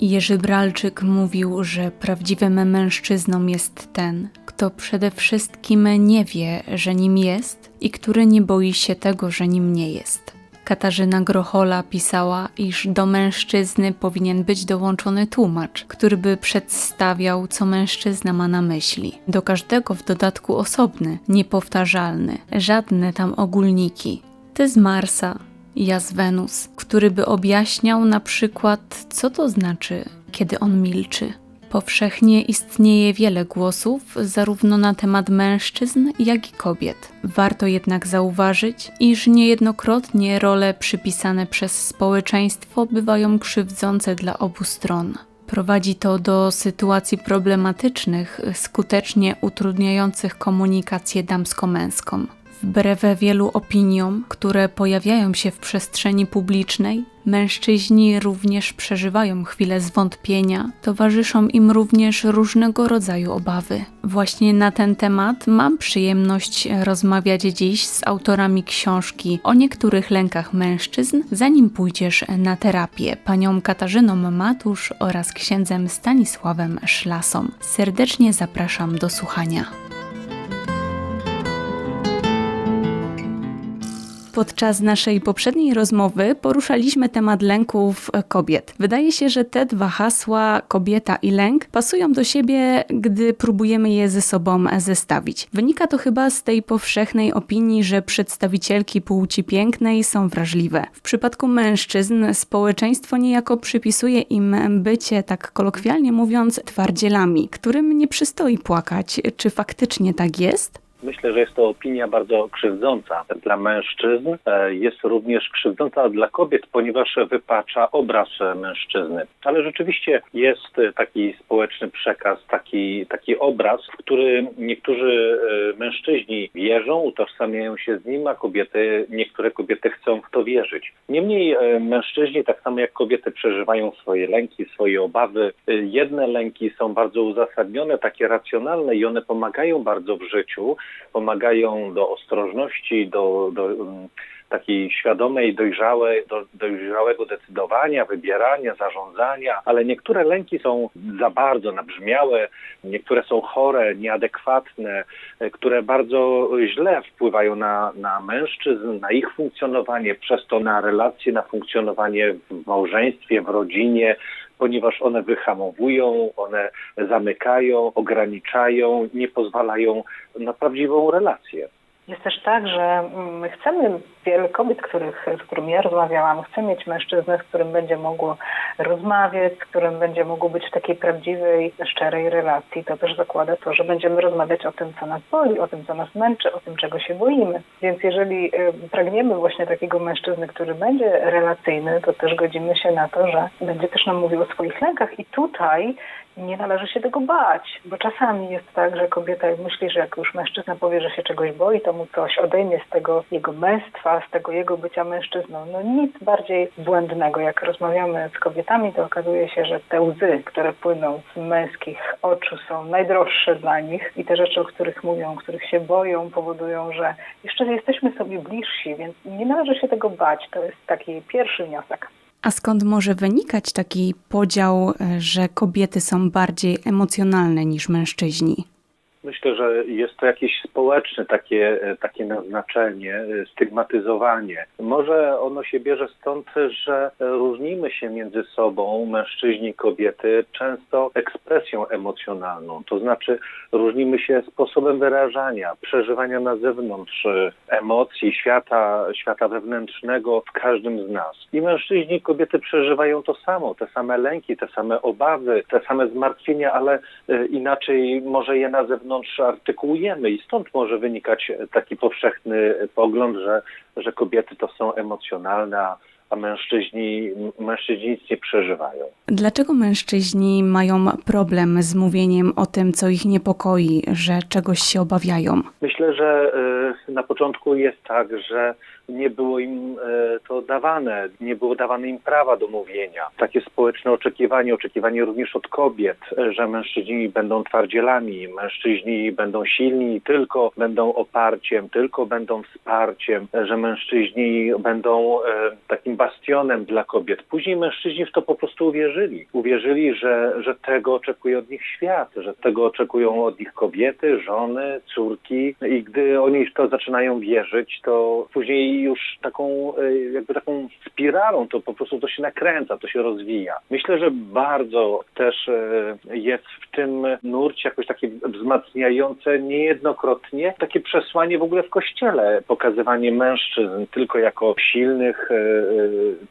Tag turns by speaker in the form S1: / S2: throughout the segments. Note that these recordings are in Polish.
S1: Jerzy Bralczyk mówił, że prawdziwym mężczyzną jest ten, kto przede wszystkim nie wie, że nim jest i który nie boi się tego, że nim nie jest. Katarzyna Grochola pisała, iż do mężczyzny powinien być dołączony tłumacz, który by przedstawiał, co mężczyzna ma na myśli. Do każdego w dodatku osobny, niepowtarzalny, żadne tam ogólniki. Ty z Marsa, ja z Wenus, który by objaśniał na przykład, co to znaczy, kiedy on milczy. Powszechnie istnieje wiele głosów, zarówno na temat mężczyzn, jak i kobiet. Warto jednak zauważyć, iż niejednokrotnie role przypisane przez społeczeństwo bywają krzywdzące dla obu stron. Prowadzi to do sytuacji problematycznych, skutecznie utrudniających komunikację damsko-męską. Wbrew wielu opiniom, które pojawiają się w przestrzeni publicznej, mężczyźni również przeżywają chwile zwątpienia, towarzyszą im również różnego rodzaju obawy. Właśnie na ten temat mam przyjemność rozmawiać dziś z autorami książki o niektórych lękach mężczyzn, zanim pójdziesz na terapię, panią Katarzyną Matusz oraz księdzem Stanisławem Szlasą. Serdecznie zapraszam do słuchania. Podczas naszej poprzedniej rozmowy poruszaliśmy temat lęków kobiet. Wydaje się, że te dwa hasła, kobieta i lęk, pasują do siebie, gdy próbujemy je ze sobą zestawić. Wynika to chyba z tej powszechnej opinii, że przedstawicielki płci pięknej są wrażliwe. W przypadku mężczyzn społeczeństwo niejako przypisuje im bycie, tak kolokwialnie mówiąc, twardzielami, którym nie przystoi płakać. Czy faktycznie tak jest?
S2: Myślę, że jest to opinia bardzo krzywdząca dla mężczyzn. E, jest również krzywdząca dla kobiet, ponieważ wypacza obraz mężczyzny. Ale rzeczywiście jest taki społeczny przekaz, taki, taki obraz, w który niektórzy e, mężczyźni wierzą, utożsamiają się z nim, a kobiety, niektóre kobiety chcą w to wierzyć. Niemniej e, mężczyźni, tak samo jak kobiety, przeżywają swoje lęki, swoje obawy. Jedne lęki są bardzo uzasadnione, takie racjonalne i one pomagają bardzo w życiu pomagają do ostrożności, do, do um, takiej świadomej, dojrzałej, do, dojrzałego decydowania, wybierania, zarządzania, ale niektóre lęki są za bardzo nabrzmiałe, niektóre są chore, nieadekwatne, które bardzo źle wpływają na, na mężczyzn, na ich funkcjonowanie, przez to na relacje, na funkcjonowanie w małżeństwie, w rodzinie, ponieważ one wyhamowują, one zamykają, ograniczają, nie pozwalają na prawdziwą relację.
S3: Jest też tak, że my chcemy, wiele kobiet, których, z którymi ja rozmawiałam, chce mieć mężczyznę, z którym będzie mogło rozmawiać, z którym będzie mogło być w takiej prawdziwej, szczerej relacji. To też zakłada to, że będziemy rozmawiać o tym, co nas boli, o tym, co nas męczy, o tym, czego się boimy. Więc jeżeli y, pragniemy właśnie takiego mężczyzny, który będzie relacyjny, to też godzimy się na to, że będzie też nam mówił o swoich lękach i tutaj nie należy się tego bać, bo czasami jest tak, że kobieta myśli, że jak już mężczyzna powie, że się czegoś boi, to mu coś odejmie z tego jego męstwa, z tego jego bycia mężczyzną. No nic bardziej błędnego. Jak rozmawiamy z kobietami, to okazuje się, że te łzy, które płyną z męskich oczu są najdroższe dla nich i te rzeczy, o których mówią, których się boją, powodują, że jeszcze jesteśmy sobie bliżsi, więc nie należy się tego bać. To jest taki pierwszy wniosek.
S1: A skąd może wynikać taki podział, e, że kobiety są bardziej emocjonalne niż mężczyźni?
S2: Myślę, że jest to jakieś społeczne takie, e, takie naznaczenie, e, stygmatyzowanie. Może ono się bierze stąd, że różnimy się między sobą, mężczyźni kobiety, często ekspresją emocjonalną. To znaczy różnimy się sposobem wyrażania, przeżywania na zewnątrz emocji, świata, świata wewnętrznego w każdym z nas. I mężczyźni i kobiety przeżywają to samo, te same lęki, te same obawy, te same zmartwienia, ale e, inaczej może je na zewnątrz artykułujemy i stąd może wynikać taki powszechny pogląd, że, że kobiety to są emocjonalne, a mężczyźni, mężczyźni nic nie przeżywają.
S1: Dlaczego mężczyźni mają problem z mówieniem o tym, co ich niepokoi, że czegoś się obawiają?
S2: Myślę, że y, na początku jest tak, że nie było im e, to dawane, nie było dawane im prawa do mówienia. Takie społeczne oczekiwanie, oczekiwanie również od kobiet, że mężczyźni będą twardzielami, mężczyźni będą silni tylko będą oparciem, tylko będą wsparciem, że mężczyźni będą e, takim bastionem dla kobiet. Później mężczyźni w to po prostu uwierzyli. Uwierzyli, że, że tego oczekuje od nich świat, że tego oczekują od nich kobiety, żony, córki i gdy oni w to zaczynają wierzyć, to później już taką e, jakby taką spiralą to po prostu to się nakręca, to się rozwija. Myślę, że bardzo też e, jest w tym nurcie jakoś takie wzmacniające niejednokrotnie takie przesłanie w ogóle w kościele, pokazywanie mężczyzn tylko jako silnych, e,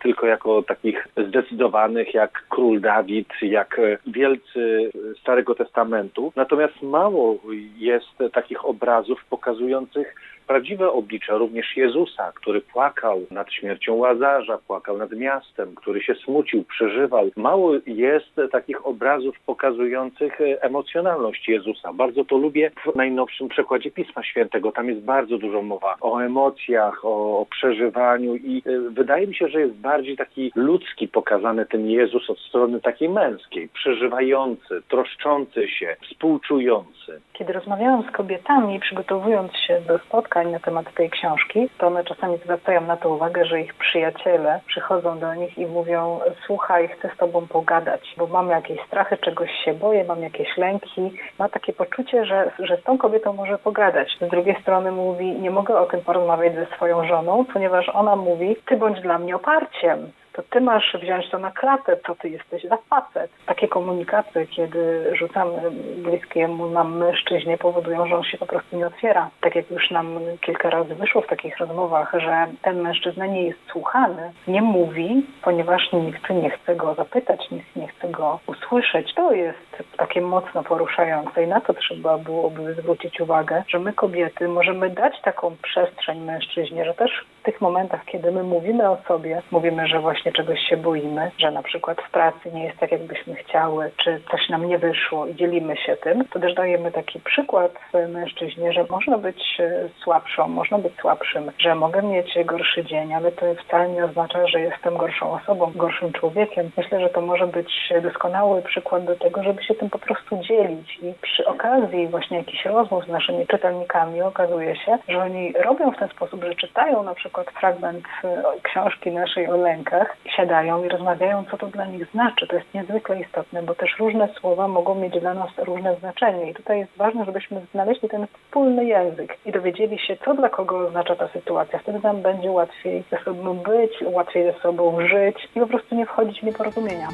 S2: tylko jako takich zdecydowanych jak król Dawid, jak wielcy Starego Testamentu. Natomiast mało jest takich obrazów pokazujących prawdziwe oblicze również Jezusa, który płakał nad śmiercią Łazarza, płakał nad miastem, który się smucił, przeżywał. Mało jest takich obrazów pokazujących emocjonalność Jezusa. Bardzo to lubię w najnowszym przekładzie Pisma Świętego. Tam jest bardzo dużo mowa o emocjach, o, o przeżywaniu i y, wydaje mi się, że jest bardziej taki ludzki pokazany ten Jezus od strony takiej męskiej, przeżywający, troszczący się, współczujący.
S3: Kiedy rozmawiałam z kobietami, przygotowując się do spotkań na temat tej książki, to one czasami zwracają na to uwagę, że ich przyjaciele przychodzą do nich i mówią: Słuchaj, chcę z tobą pogadać, bo mam jakieś strachy, czegoś się boję, mam jakieś lęki. Ma takie poczucie, że, że z tą kobietą może pogadać. Z drugiej strony mówi: Nie mogę o tym porozmawiać ze swoją żoną, ponieważ ona mówi: Ty bądź dla mnie oparciem to ty masz wziąć to na klatę, co ty jesteś za facet. Takie komunikaty, kiedy rzucamy bliskiemu nam mężczyźnie, powodują, że on się po prostu nie otwiera. Tak jak już nam kilka razy wyszło w takich rozmowach, że ten mężczyzna nie jest słuchany, nie mówi, ponieważ nikt nie chce go zapytać, nikt nie chce go usłyszeć. To jest takie mocno poruszające i na to trzeba byłoby zwrócić uwagę, że my kobiety możemy dać taką przestrzeń mężczyźnie, że też w tych momentach, kiedy my mówimy o sobie, mówimy, że właśnie czegoś się boimy, że na przykład w pracy nie jest tak, jakbyśmy chciały, czy coś nam nie wyszło i dzielimy się tym, to też dajemy taki przykład mężczyźnie, że można być słabszą, można być słabszym, że mogę mieć gorszy dzień, ale to wcale nie oznacza, że jestem gorszą osobą, gorszym człowiekiem. Myślę, że to może być doskonały przykład do tego, żeby się tym po prostu dzielić i przy okazji właśnie jakichś rozmów z naszymi czytelnikami okazuje się, że oni robią w ten sposób, że czytają na przykład fragment książki naszej o lękach siadają i rozmawiają, co to dla nich znaczy. To jest niezwykle istotne, bo też różne słowa mogą mieć dla nas różne znaczenie i tutaj jest ważne, żebyśmy znaleźli ten wspólny język i dowiedzieli się, co dla kogo oznacza ta sytuacja. Wtedy nam będzie łatwiej ze sobą być, łatwiej ze sobą żyć i po prostu nie wchodzić w nieporozumienia.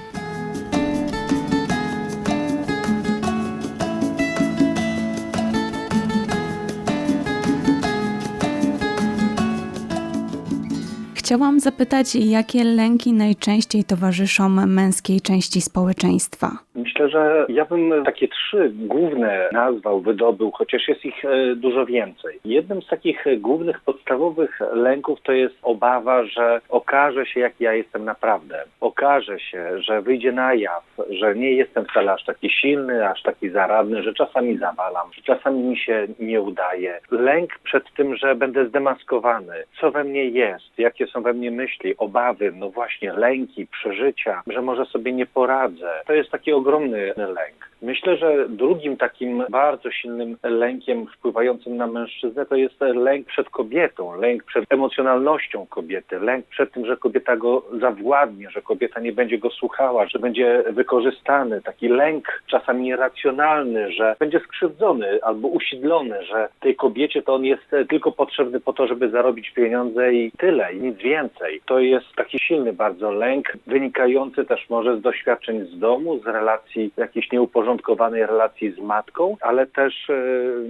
S1: Chciałam zapytać, jakie lęki najczęściej towarzyszą męskiej części społeczeństwa?
S2: Myślę, że ja bym takie trzy główne nazwał, wydobył, chociaż jest ich e, dużo więcej. Jednym z takich głównych, podstawowych lęków to jest obawa, że okaże się, jak ja jestem naprawdę. Okaże się, że wyjdzie na jaw, że nie jestem wcale aż taki silny, aż taki zaradny, że czasami zawalam, że czasami mi się nie udaje. Lęk przed tym, że będę zdemaskowany, co we mnie jest, jakie są we mnie myśli, obawy, no właśnie lęki, przeżycia, że może sobie nie poradzę. To jest taki ogromny lęk. Myślę, że drugim takim bardzo silnym lękiem wpływającym na mężczyznę to jest lęk przed kobietą, lęk przed emocjonalnością kobiety, lęk przed tym, że kobieta go zawładnie, że kobieta nie będzie go słuchała, że będzie wykorzystany, taki lęk czasami irracjonalny, że będzie skrzywdzony albo usidlony, że tej kobiecie to on jest tylko potrzebny po to, żeby zarobić pieniądze i tyle, i nic więcej. To jest taki silny bardzo lęk, wynikający też może z doświadczeń z domu, z relacji jakichś nieuporządkowanych uporządkowanej relacji z matką, ale też e,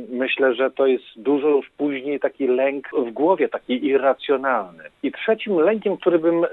S2: myślę, że to jest dużo już później taki lęk w głowie, taki irracjonalny. I trzecim lękiem, który bym, e,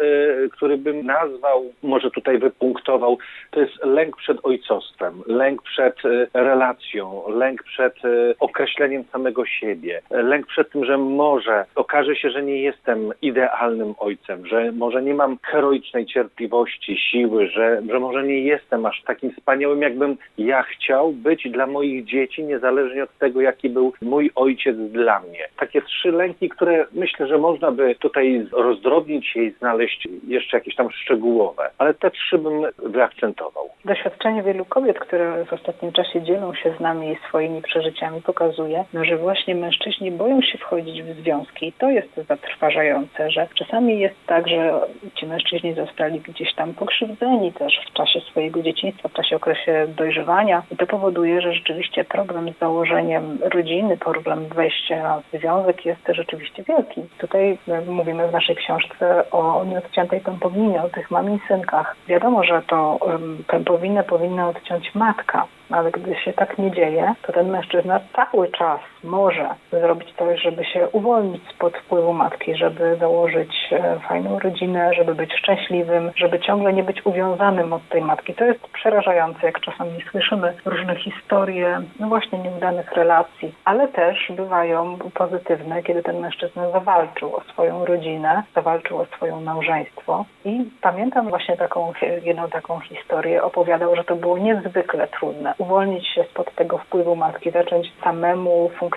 S2: który bym nazwał, może tutaj wypunktował, to jest lęk przed ojcostwem, lęk przed e, relacją, lęk przed określeniem samego siebie, lęk przed tym, że może okaże się, że nie jestem idealny idealnym ojcem, że może nie mam heroicznej cierpliwości, siły, że, że może nie jestem aż takim wspaniałym, jakbym ja chciał być dla moich dzieci, niezależnie od tego, jaki był mój ojciec dla mnie. Takie trzy lęki, które myślę, że można by tutaj rozdrobnić i znaleźć jeszcze jakieś tam szczegółowe, ale te trzy bym wyakcentował.
S3: Doświadczenie wielu kobiet, które w ostatnim czasie dzielą się z nami swoimi przeżyciami, pokazuje, no, że właśnie mężczyźni boją się wchodzić w związki i to jest zatrważające, że czasami jest tak, że ci mężczyźni zostali gdzieś tam pokrzywdzeni też w czasie swojego dzieciństwa, w czasie okresie dojrzewania i to powoduje, że rzeczywiście problem z założeniem rodziny, problem wejścia w związek jest rzeczywiście wielki. Tutaj e, mówimy w naszej książce o nieodciętej pępowinie, o tych mamisynkach. Wiadomo, że to pępowinę powinna odciąć matka, ale gdy się tak nie dzieje, to ten mężczyzna cały czas może zrobić to, żeby się uwolnić spod wpływu matki, żeby założyć e, fajną rodzinę, żeby być szczęśliwym, żeby ciągle nie być uwiązanym od tej matki. To jest przerażające, jak czasami słyszymy różne historie, no właśnie nieudanych relacji, ale też bywają pozytywne, kiedy ten mężczyzna zawalczył o swoją rodzinę, zawalczył o swoje małżeństwo. I pamiętam właśnie taką, jedną taką historię, opowiadał, że to było niezwykle trudne uwolnić się spod tego wpływu matki, zacząć samemu funkcjonować,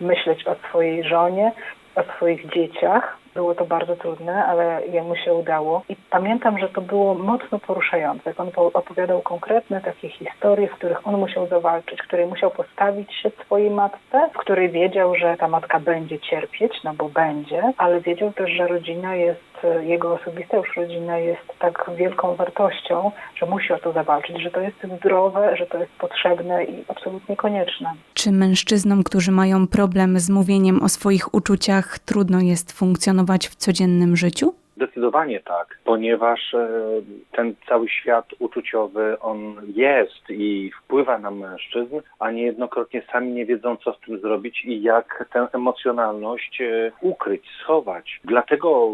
S3: myśleć o swojej żonie, o swoich dzieciach, było to bardzo trudne, ale jemu się udało. I pamiętam, że to było mocno poruszające. On opowiadał konkretne takie historie, w których on musiał zawalczyć, w której musiał postawić się swojej matce, w której wiedział, że ta matka będzie cierpieć, no bo będzie, ale wiedział też, że rodzina jest, jego osobista już rodzina jest tak wielką wartością, że musi o to zawalczyć, że to jest zdrowe, że to jest potrzebne i absolutnie konieczne.
S1: Czy mężczyznom, którzy mają problem z mówieniem o swoich uczuciach, trudno jest funkcjonować w codziennym życiu?
S2: Zdecydowanie tak, ponieważ e, ten cały świat uczuciowy, on jest i wpływa na mężczyzn, a niejednokrotnie sami nie wiedzą, co z tym zrobić i jak tę emocjonalność e, ukryć, schować. Dlatego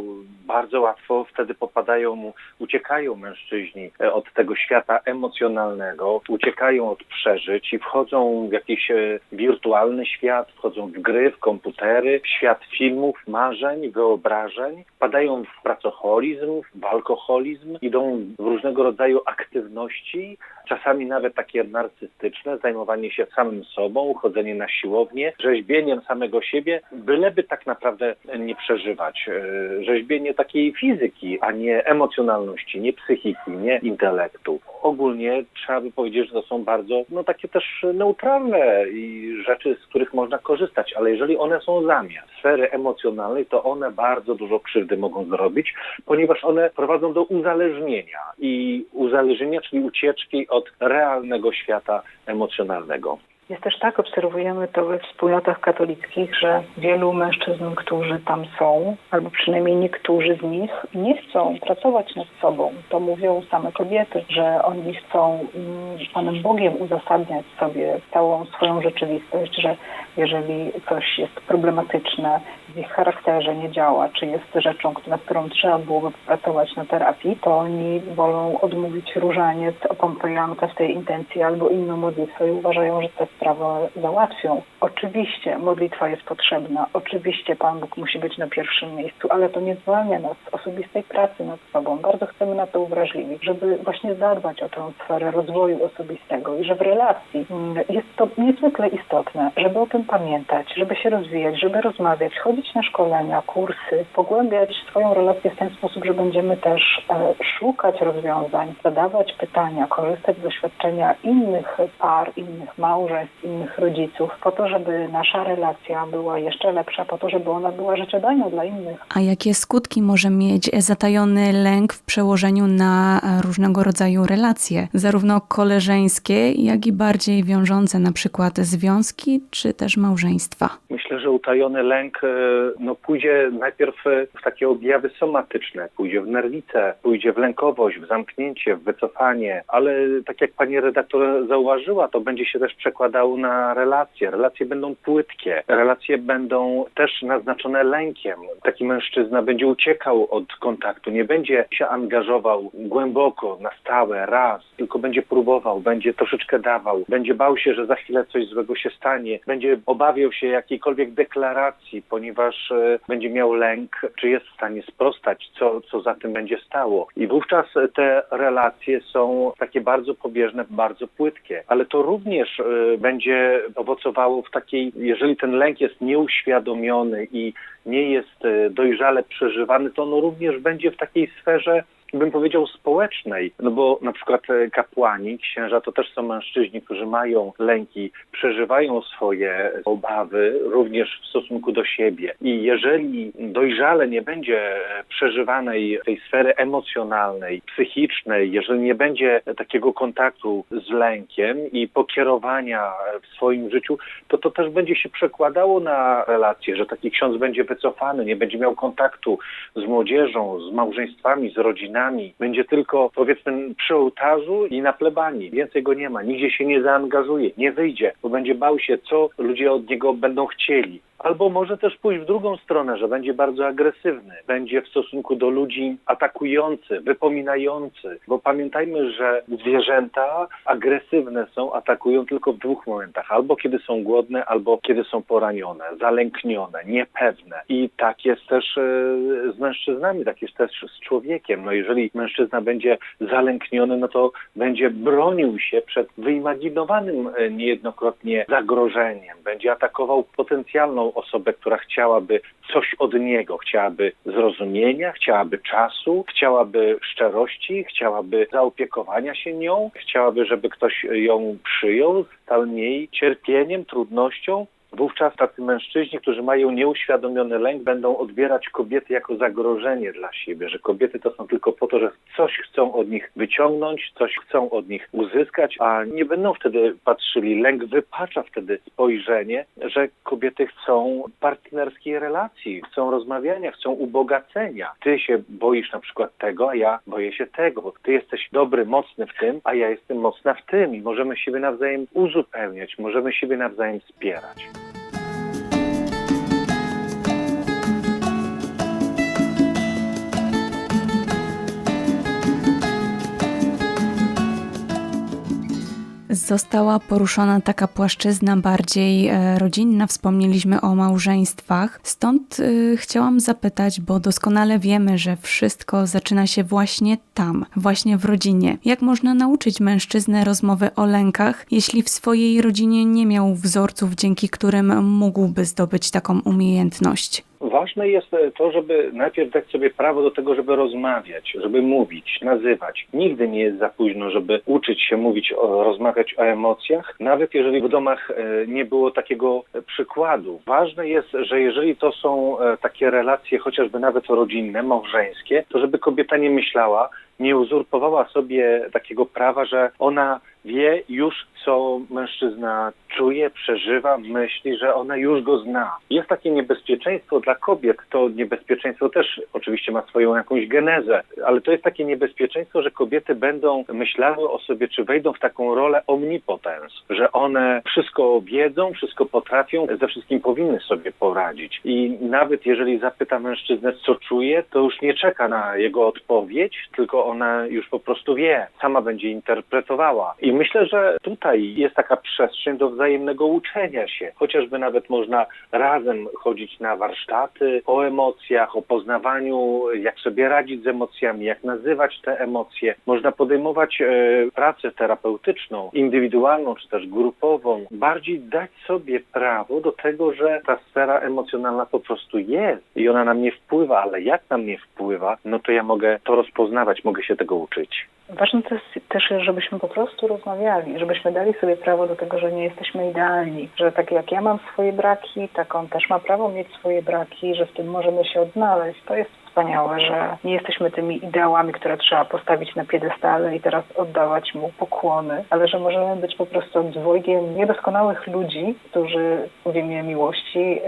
S2: bardzo łatwo wtedy popadają, uciekają mężczyźni e, od tego świata emocjonalnego, uciekają od przeżyć i wchodzą w jakiś wirtualny świat, wchodzą w gry, w komputery, w świat filmów, marzeń, wyobrażeń, padają w pracoholizm, w alkoholizm, idą w różnego rodzaju aktywności, czasami nawet takie narcystyczne, zajmowanie się samym sobą, chodzenie na siłownię, rzeźbieniem samego siebie, byleby tak naprawdę nie przeżywać. E, rzeźbienie takiej fizyki, a nie emocjonalności, nie psychiki, nie intelektu. Ogólnie trzeba by powiedzieć, że to są bardzo, no takie też neutralne i rzeczy, z których można korzystać, ale jeżeli one są zamiast sfery emocjonalnej, to one bardzo dużo krzywdy mogą zrobić, ponieważ one prowadzą do uzależnienia i uzależnienia, czyli ucieczki od realnego świata emocjonalnego.
S3: Jest też tak, obserwujemy to we wspólnotach katolickich, że wielu mężczyzn, którzy tam są, albo przynajmniej niektórzy z nich, nie chcą pracować nad sobą. To mówią same kobiety, że oni chcą mm, Panem Bogiem uzasadniać sobie całą swoją rzeczywistość, że jeżeli coś jest problematyczne w ich charakterze, nie działa, czy jest rzeczą, nad którą trzeba byłoby pracować na terapii, to oni wolą odmówić różaniec, opąpające w tej intencji albo inną modlitwę i uważają, że jest sprawę załatwią. Oczywiście modlitwa jest potrzebna, oczywiście Pan Bóg musi być na pierwszym miejscu, ale to nie zwalnia nas z osobistej pracy nad sobą. Bardzo chcemy na to uwrażliwić, żeby właśnie zadbać o tę sferę rozwoju osobistego i że w relacji mm, jest to niezwykle istotne, żeby o tym pamiętać, żeby się rozwijać, żeby rozmawiać, chodzić na szkolenia, kursy, pogłębiać swoją relację w ten sposób, że będziemy też e, szukać rozwiązań, zadawać pytania, korzystać z doświadczenia innych par, innych małżeństw, innych rodziców, po to, żeby nasza relacja była jeszcze lepsza, po to, żeby ona była życiodajna dla innych.
S1: A jakie skutki może mieć zatajony lęk w przełożeniu na różnego rodzaju relacje, zarówno koleżeńskie, jak i bardziej wiążące, na przykład związki czy też małżeństwa?
S2: Myślę, że utajony lęk e, no, pójdzie najpierw w takie objawy somatyczne, pójdzie w nerwice, pójdzie w lękowość, w zamknięcie, w wycofanie, ale tak jak pani redaktor zauważyła, to będzie się też przekładało na relacje. Relacje będą płytkie, relacje będą też naznaczone lękiem. Taki mężczyzna będzie uciekał od kontaktu, nie będzie się angażował głęboko, na stałe, raz, tylko będzie próbował, będzie troszeczkę dawał, będzie bał się, że za chwilę coś złego się stanie, będzie obawiał się jakiejkolwiek deklaracji, ponieważ e, będzie miał lęk, czy jest w stanie sprostać, co, co za tym będzie stało. I wówczas te relacje są takie bardzo pobieżne, bardzo płytkie, ale to również e, będzie owocowało w takiej, jeżeli ten lęk jest nieuświadomiony i nie jest e, dojrzale przeżywany, to on również będzie w takiej sferze bym powiedział społecznej, no bo na przykład e, kapłani, księża to też są mężczyźni, którzy mają lęki, przeżywają swoje obawy również w stosunku do siebie. I jeżeli dojrzale nie będzie przeżywanej tej sfery emocjonalnej, psychicznej, jeżeli nie będzie takiego kontaktu z lękiem i pokierowania w swoim życiu, to to też będzie się przekładało na relacje, że taki ksiądz będzie wycofany, nie będzie miał kontaktu z młodzieżą, z małżeństwami, z rodzinami, będzie tylko powiedzmy przy ołtarzu i na plebanii. Więcej go nie ma, nigdzie się nie zaangażuje, nie wyjdzie, bo będzie bał się, co ludzie od niego będą chcieli. Albo może też pójść w drugą stronę, że będzie bardzo agresywny, będzie w stosunku do ludzi atakujący, wypominający, bo pamiętajmy, że zwierzęta agresywne są, atakują tylko w dwóch momentach, albo kiedy są głodne, albo kiedy są poranione, zalęknione, niepewne. I tak jest też e, z mężczyznami, tak jest też z człowiekiem. No jeżeli mężczyzna będzie zalękniony, no to będzie bronił się przed wyimaginowanym e, niejednokrotnie zagrożeniem, będzie atakował potencjalną osobę, która chciałaby coś od niego, chciałaby zrozumienia, chciałaby czasu, chciałaby szczerości, chciałaby zaopiekowania się nią, chciałaby, żeby ktoś ją przyjął z jej cierpieniem, trudnością, Wówczas tacy mężczyźni, którzy mają nieuświadomiony lęk, będą odbierać kobiety jako zagrożenie dla siebie, że kobiety to są tylko po to, że coś chcą od nich wyciągnąć, coś chcą od nich uzyskać, a nie będą wtedy patrzyli. Lęk wypacza wtedy spojrzenie, że kobiety chcą partnerskiej relacji, chcą rozmawiania, chcą ubogacenia. Ty się boisz na przykład tego, a ja boję się tego. Ty jesteś dobry, mocny w tym, a ja jestem mocna w tym i możemy siebie nawzajem uzupełniać, możemy siebie nawzajem wspierać.
S1: Została poruszona taka płaszczyzna bardziej e, rodzinna, wspomnieliśmy o małżeństwach. Stąd y, chciałam zapytać, bo doskonale wiemy, że wszystko zaczyna się właśnie tam, właśnie w rodzinie. Jak można nauczyć mężczyznę rozmowy o lękach, jeśli w swojej rodzinie nie miał wzorców, dzięki którym mógłby zdobyć taką umiejętność?
S2: Ważne jest e, to, żeby najpierw dać sobie prawo do tego, żeby rozmawiać, żeby mówić, nazywać. Nigdy nie jest za późno, żeby uczyć się mówić, o, rozmawiać o emocjach, nawet jeżeli w domach e, nie było takiego przykładu. Ważne jest, że jeżeli to są e, takie relacje, chociażby nawet rodzinne, małżeńskie, to żeby kobieta nie myślała, nie uzurpowała sobie takiego prawa, że ona wie już, co mężczyzna czuje, przeżywa, myśli, że ona już go zna. Jest takie niebezpieczeństwo dla kobiet. To niebezpieczeństwo też oczywiście ma swoją jakąś genezę, ale to jest takie niebezpieczeństwo, że kobiety będą myślały o sobie, czy wejdą w taką rolę omnipotens, że one wszystko wiedzą, wszystko potrafią, ze wszystkim powinny sobie poradzić. I nawet jeżeli zapyta mężczyznę, co czuje, to już nie czeka na jego odpowiedź, tylko ona już po prostu wie, sama będzie interpretowała. I myślę, że tutaj jest taka przestrzeń do wzajemnego uczenia się. Chociażby nawet można razem chodzić na warsztaty o emocjach, o poznawaniu, jak sobie radzić z emocjami, jak nazywać te emocje. Można podejmować e, pracę terapeutyczną, indywidualną czy też grupową. Bardziej dać sobie prawo do tego, że ta sfera emocjonalna po prostu jest i ona na mnie wpływa, ale jak na mnie wpływa, no to ja mogę to rozpoznawać, mogę się tego uczyć.
S3: Ważne to jest też, żebyśmy po prostu rozmawiali, żebyśmy dali sobie prawo do tego, że nie jesteśmy idealni, że tak jak ja mam swoje braki, tak on też ma prawo mieć swoje braki, że w tym możemy się odnaleźć. To jest wspaniałe, że nie jesteśmy tymi ideałami, które trzeba postawić na piedestale i teraz oddawać mu pokłony, ale że możemy być po prostu dwojgiem niedoskonałych ludzi, którzy w imię miłości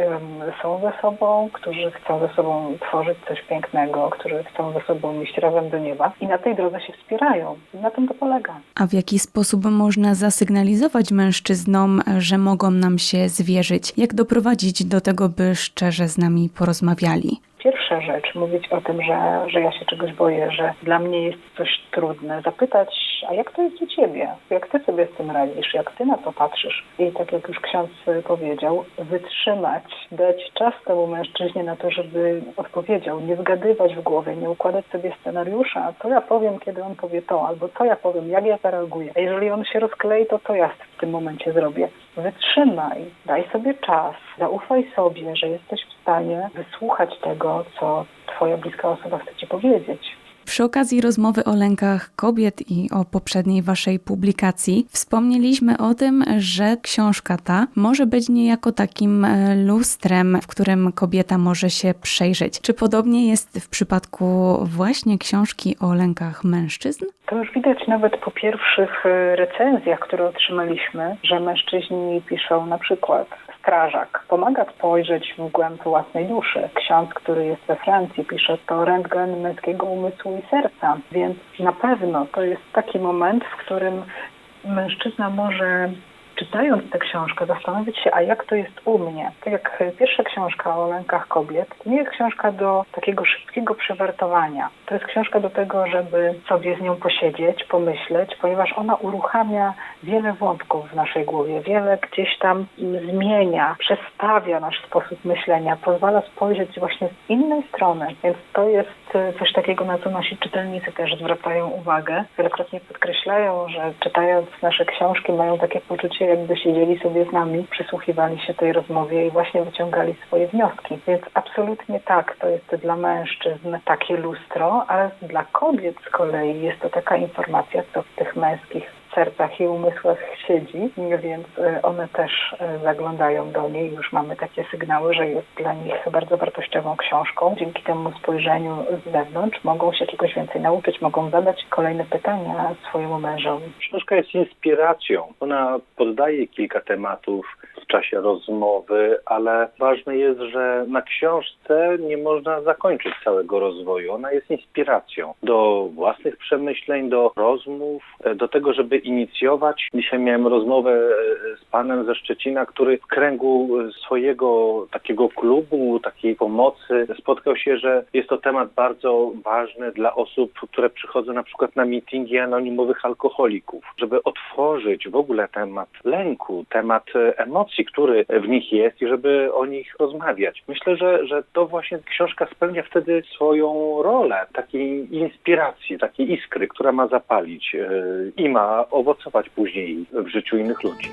S3: są ze sobą, którzy chcą ze sobą tworzyć coś pięknego, którzy chcą ze sobą iść razem do nieba i na tej drodze się wspierają. Na tym to polega.
S1: A w jaki sposób można zasygnalizować mężczyznom, że mogą nam się zwierzyć? Jak doprowadzić do tego, by szczerze z nami porozmawiali?
S3: Pierwsza rzecz, mówić o tym, że, że ja się czegoś boję, że dla mnie jest coś trudne. Zapytać, a jak to jest u ciebie? Jak ty sobie z tym radzisz? Jak ty na to patrzysz? I tak jak już ksiądz powiedział, wytrzymać, dać czas temu mężczyźnie na to, żeby odpowiedział, nie zgadywać w głowie, nie układać sobie scenariusza, to ja powiem, kiedy on powie to, albo co ja powiem, jak ja zareaguję. A jeżeli on się rozklei, to co ja w tym momencie zrobię? Wytrzymaj, daj sobie czas, zaufaj sobie, że jesteś w stanie wysłuchać tego, co twoja bliska osoba chce ci powiedzieć.
S1: Przy okazji rozmowy o lękach kobiet i o poprzedniej waszej publikacji wspomnieliśmy o tym, że książka ta może być niejako takim e, lustrem, w którym kobieta może się przejrzeć. Czy podobnie jest w przypadku właśnie książki o lękach mężczyzn?
S3: To już widać nawet po pierwszych e, recenzjach, które otrzymaliśmy, że mężczyźni piszą na przykład strażak. Pomaga spojrzeć w głęb własnej duszy. Ksiądz, który jest we Francji, pisze to rentgen męskiego umysłu i serca. Więc na pewno to jest taki moment, w którym mężczyzna może czytając tę książkę zastanowić się, a jak to jest u mnie. Tak jak pierwsza książka o lękach kobiet, to nie jest książka do takiego szybkiego przewartowania. To jest książka do tego, żeby sobie z nią posiedzieć, pomyśleć, ponieważ ona uruchamia wiele wątków w naszej głowie, wiele gdzieś tam zmienia, przestawia nasz sposób myślenia, pozwala spojrzeć właśnie z innej strony. Więc to jest coś takiego, na co nasi czytelnicy też zwracają uwagę. Wielokrotnie podkreślają, że czytając nasze książki mają takie poczucie, jakby siedzieli sobie z nami, przysłuchiwali się tej rozmowie i właśnie wyciągali swoje wnioski. Więc absolutnie tak, to jest dla mężczyzn takie lustro, ale dla kobiet z kolei jest to taka informacja, co w tych męskich sercach i umysłach siedzi, więc e, one też e, zaglądają do niej. Już mamy takie sygnały, że jest dla nich bardzo wartościową książką. Dzięki temu spojrzeniu z zewnątrz mogą się czegoś więcej nauczyć, mogą zadać kolejne pytania swojemu mężowi.
S2: Książka jest inspiracją. Ona poddaje kilka tematów czasie rozmowy, ale ważne jest, że na książce nie można zakończyć całego rozwoju. Ona jest inspiracją do własnych przemyśleń, do rozmów, e, do tego, żeby inicjować. Dzisiaj miałem rozmowę e, z panem ze Szczecina, który w kręgu swojego takiego klubu, takiej pomocy spotkał się, że jest to temat bardzo ważny dla osób, które przychodzą na przykład na mitingi anonimowych alkoholików, żeby otworzyć w ogóle temat lęku, temat emocji, który w nich jest i żeby o nich rozmawiać. Myślę, że, że to właśnie książka spełnia wtedy swoją rolę takiej inspiracji, takiej iskry, która ma zapalić e, i ma owocować później w życiu innych ludzi.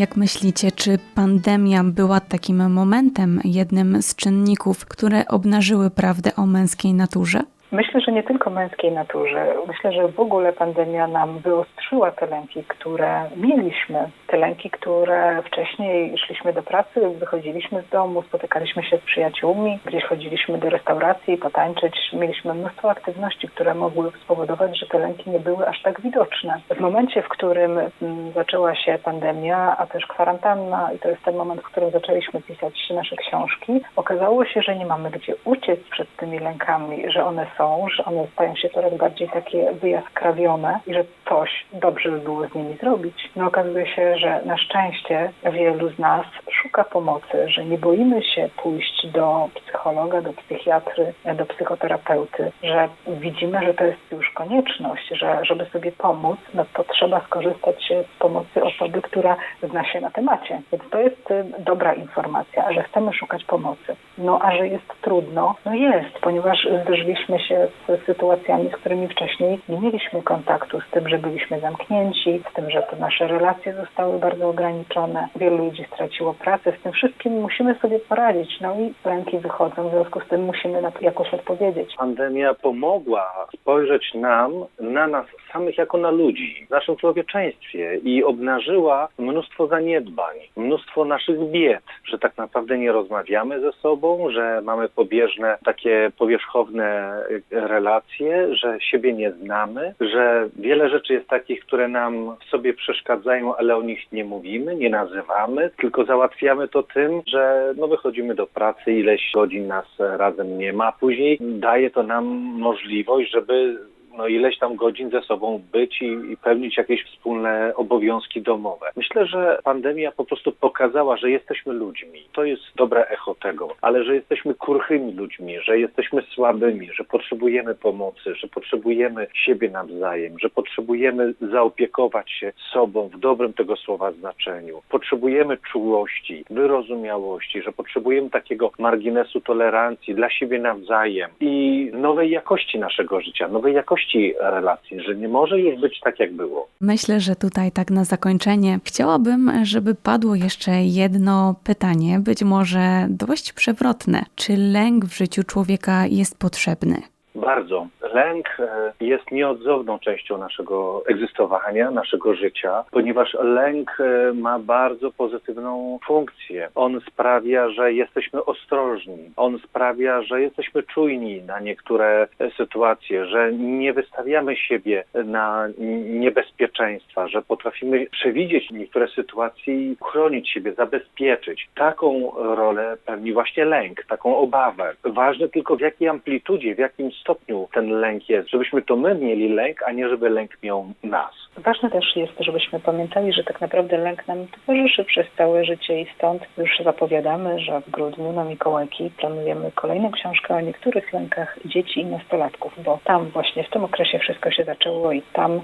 S1: Jak myślicie, czy pandemia była takim momentem, jednym z czynników, które obnażyły prawdę o męskiej naturze?
S3: Myślę, że nie tylko męskiej naturze. Myślę, że w ogóle pandemia nam wyostrzyła te lęki, które mieliśmy. Te lęki, które wcześniej szliśmy do pracy, wychodziliśmy z domu, spotykaliśmy się z przyjaciółmi, gdzieś chodziliśmy do restauracji, potańczyć. Mieliśmy mnóstwo aktywności, które mogły spowodować, że te lęki nie były aż tak widoczne. W momencie, w którym mm, zaczęła się pandemia, a też kwarantanna, i to jest ten moment, w którym zaczęliśmy pisać nasze książki, okazało się, że nie mamy gdzie uciec przed tymi lękami, że one są są, że one stają się coraz bardziej takie wyjaskrawione i że coś dobrze by było z nimi zrobić. No okazuje się, że na szczęście wielu z nas szuka pomocy, że nie boimy się pójść do psychologa, do psychiatry, do psychoterapeuty, że widzimy, że to jest już konieczność, że żeby sobie pomóc, no to trzeba skorzystać z pomocy osoby, która zna się na temacie. Więc to jest y, dobra informacja, że chcemy szukać pomocy. No a że jest trudno, no jest, ponieważ zderzyliśmy się z sytuacjami, z którymi wcześniej nie mieliśmy kontaktu, z tym, że byliśmy zamknięci, z tym, że te nasze relacje zostały bardzo ograniczone. Wielu ludzi straciło pracę. Z tym wszystkim musimy sobie poradzić. No i lęki wychodzą, w związku z tym musimy na to jakoś odpowiedzieć.
S2: Pandemia pomogła spojrzeć nam, na nas samych jako na ludzi, w naszym człowieczeństwie i obnażyła mnóstwo zaniedbań, mnóstwo naszych bied, że tak naprawdę nie rozmawiamy ze sobą, że mamy pobieżne, takie powierzchowne relacje, że siebie nie znamy, że wiele rzeczy jest takich, które nam w sobie przeszkadzają, ale o nich nie mówimy, nie nazywamy, tylko załatwiamy to tym, że no wychodzimy do pracy, ileś godzin nas razem nie ma, później daje to nam możliwość, żeby no ileś tam godzin ze sobą być i, i pełnić jakieś wspólne obowiązki domowe. Myślę, że pandemia po prostu pokazała, że jesteśmy ludźmi. To jest dobre echo tego, ale że jesteśmy kurchymi ludźmi, że jesteśmy słabymi, że potrzebujemy pomocy, że potrzebujemy siebie nawzajem, że potrzebujemy zaopiekować się sobą w dobrym tego słowa znaczeniu. Potrzebujemy czułości, wyrozumiałości, że potrzebujemy takiego marginesu tolerancji dla siebie nawzajem i nowej jakości naszego życia, nowej jakości relacji, że nie może już być tak, jak było.
S1: Myślę, że tutaj tak na zakończenie chciałabym, żeby padło jeszcze jedno pytanie, być może dość przewrotne. Czy lęk w życiu człowieka jest potrzebny?
S2: Bardzo. Lęk e, jest nieodzowną częścią naszego egzystowania, naszego życia, ponieważ lęk e, ma bardzo pozytywną funkcję. On sprawia, że jesteśmy ostrożni. On sprawia, że jesteśmy czujni na niektóre e, sytuacje, że nie wystawiamy siebie na niebezpieczeństwa, że potrafimy przewidzieć niektóre sytuacje i chronić siebie, zabezpieczyć. Taką rolę pełni właśnie lęk, taką obawę. Ważne tylko w jakiej amplitudzie, w jakim stopniu ten lęk jest, żebyśmy to my mieli lęk, a nie żeby lęk miał nas.
S3: Ważne też jest, żebyśmy pamiętali, że tak naprawdę lęk nam towarzyszy przez całe życie i stąd już zapowiadamy, że w grudniu na Mikołajki planujemy kolejną książkę o niektórych lękach dzieci i nastolatków, bo tam właśnie w tym okresie wszystko się zaczęło i tam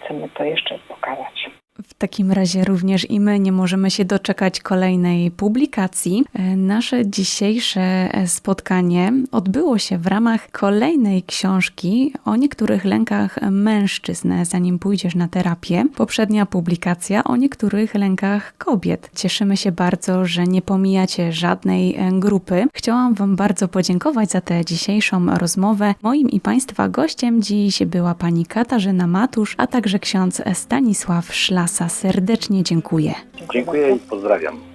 S3: chcemy to jeszcze pokazać.
S1: W takim razie również i my nie możemy się doczekać kolejnej publikacji. E, Nasze dzisiejsze spotkanie odbyło się w ramach kolejnej książki o niektórych lękach mężczyzn, zanim pójdziesz na terapię. Poprzednia publikacja o niektórych lękach kobiet. Cieszymy się bardzo, że nie pomijacie żadnej e, grupy. Chciałam Wam bardzo podziękować za tę dzisiejszą rozmowę. Moim i Państwa gościem dziś była pani Katarzyna Matusz, a także ksiądz Stanisław Szlasa. Serdecznie dziękuję.
S2: Dziękuję i pozdrawiam.